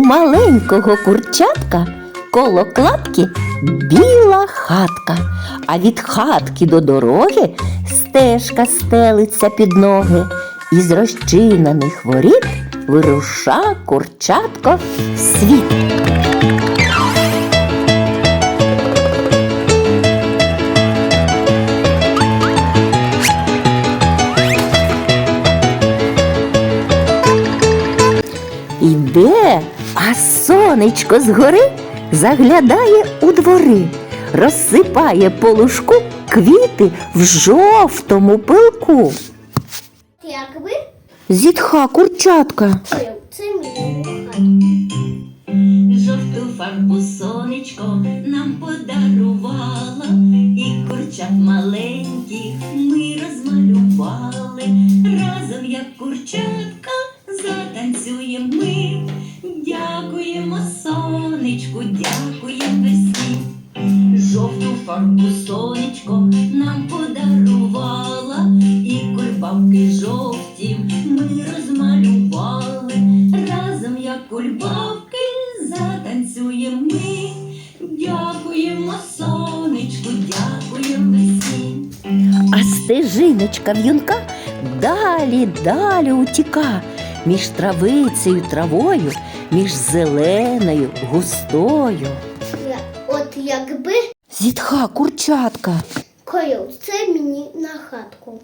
маленького курчатка коло кладки біла хатка, а від хатки до дороги стежка стелиться під ноги, і з розчинених воріт вируша курчатко в світ. Іде, а сонечко згори заглядає у двори, розсипає по лужку квіти в жовтому пилку. Як ви Зітха курчатка. це. Жовту фарбу сонечко нам подарувала, і курчат маленьких ми розмалювали. Разом, як курчатка, дякуємо весні. Жовту фарбу сонечко нам подарувала, і кульбабки жовті ми розмалювали. Разом, як кульбабки, затанцюємо ми. Дякуємо сонечку, дякуємо весні. А стежиночка в'юнка далі, далі утіка між травицею травою, між зеленою густою. От якби Зітха курчатка. Кою, це мені на хатку.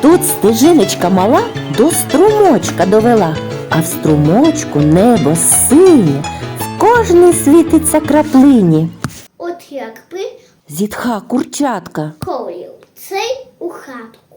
Тут стежиночка мала до струмочка довела, а в струмочку небо синє, в кожній світиться краплині. От якби Зітха курчатка. Кою, цей у хатку.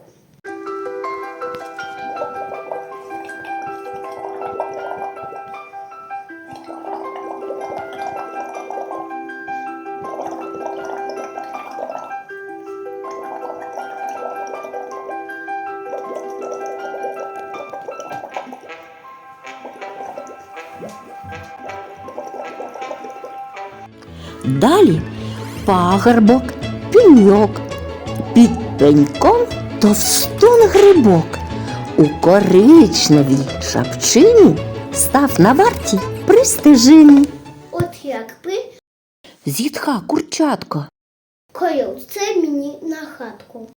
Далі пагорбок, пеньок, під пеньком товстун грибок. У коричневій шапчині став на варті при стежині. От якби Зітха курчатко. Кою, це мені на хатку.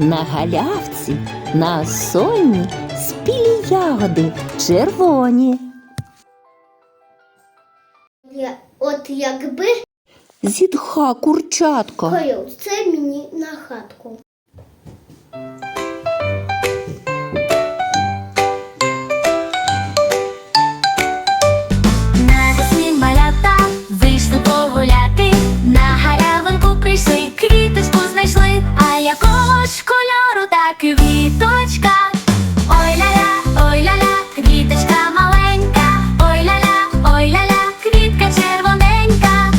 На галявці, на осонні спілі ягоди червоні. Я- От якби Зітха курчатко. Це мені на хатку. Квіточка? Ой ля-ля, ой ля-ля, квіточка маленька, ой ля-ля, ой ля-ля, квітка червоненька.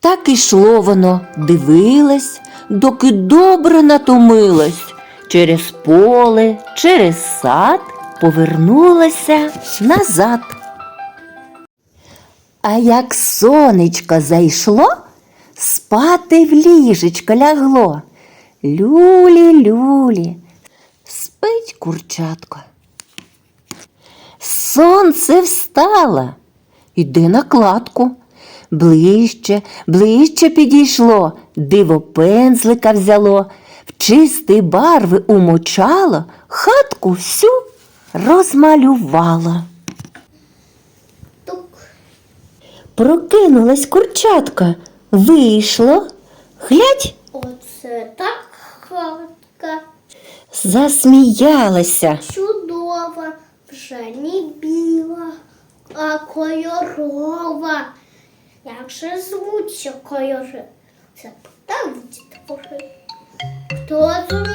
Так ішло воно, дивилось, доки добре натомилась. Через поле, через сад повернулася назад. А як сонечко зайшло, спати в ліжечко лягло. Люлі, люлі, спить курчатко. Сонце встало, іде на кладку. Ближче, ближче підійшло, диво пензлика взяло, в чисті барви умочало, хатку всю розмалювало. Прокинулась курчатка, вийшло, глядь, Оце так хатка. засміялася. Чудова, вже не біла, а кольорова. Як же звуться кольори? Запитав дітвори. Хто тут